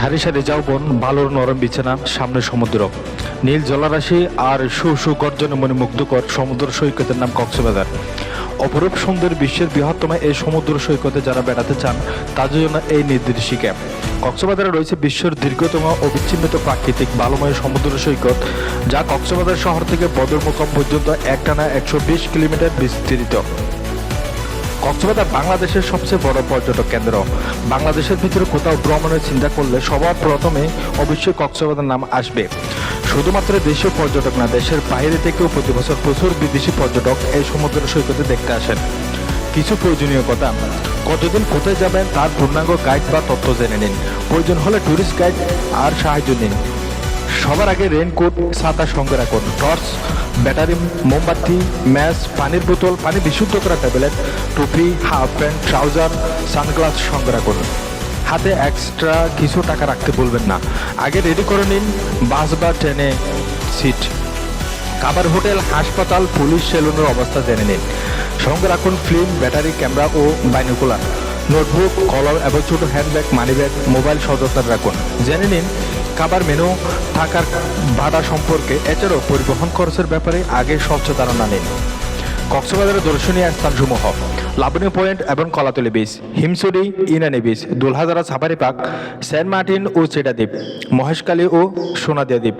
সারি সারি যাওবন বালুর নরম বিছানা, সামনে সমুদ্র। নীল জলরাশি আর সু সু গর্জনে মনে মুগ্ধকর সমুদ্র সৈকতের নাম কক্সবাজার। অপরূপ সুন্দর বিশ্বের বৃহত্তম এই সমুদ্র সৈকতে যারা বেড়াতে চান, তাদের জন্য এই নির্দেশিকা। কক্সবাজারে রয়েছে বিশ্বের দীর্ঘতম অবিচ্ছিন্নত প্রাকৃতিক বালুময় সমুদ্র সৈকত, যা কক্সবাজার শহর থেকে বদরমুকাম পর্যন্ত একটানা একশো বিশ কিলোমিটার বিস্তৃত। কক্সবাজার বাংলাদেশের সবচেয়ে বড় পর্যটক কেন্দ্র। বাংলাদেশের ভিতরে কোথাও ভ্রমণের চিন্তা করলে সবার প্রথমে অবশ্যই কক্সবাজার নাম আসবে। শুধুমাত্র দেশীয় পর্যটক না, দেশের বাইরে থেকেও প্রতি বছর প্রচুর বিদেশি পর্যটক এই সমুদ্র সৈকতে দেখতে আসেন। কিছু প্রয়োজনীয় কথা, কতদিন কোথায় যাবেন তার পূর্ণাঙ্গ গাইড বা তথ্য জেনে নিন। প্রয়োজন হলে ট্যুরিস্ট গাইড আর সাহায্য নিন। সবার আগে রেনকোট ছাতা সঙ্গে রাখুন। টর্চ ব্যাটারি মোমবাতি ম্যাচ পানির বোতল, পানি বিশুদ্ধ করা ট্যাবলেট টুপি হাফ প্যান্ট ট্রাউজার সানগ্লাস সঙ্গে রাখুন। হাতে এক্সট্রা কিছু টাকা রাখতে বলবেন না। আগে রেডি করে নিন, বাস বা ট্রেনে সিট খাবার হোটেল, হাসপাতাল, পুলিশ, সেলুনের অবস্থা জেনে নিন। সঙ্গে রাখুন ফিল্ম ব্যাটারি ক্যামেরা ও বাইনোকুলার নোটবুক কলম এবং ছোট হ্যান্ডব্যাগ মানিব্যাগ মোবাইল সযত্ন রাখুন। জেনে নিন খাবার মেনু থাকার ভাড়া সম্পর্কে এছাড়াও পরিবহন খরচের ব্যাপারে আগে স্বচ্ছ ধারণা নিন। কক্সবাজারের দর্শনীয় স্থানসমূহ, লাবণী পয়েন্ট এবং Kolatoli beach Himchari Inani beach Dulhazara safari park Saint Martin ও চেডা মহেশকালী ও সোনাদিয়া দ্বীপ।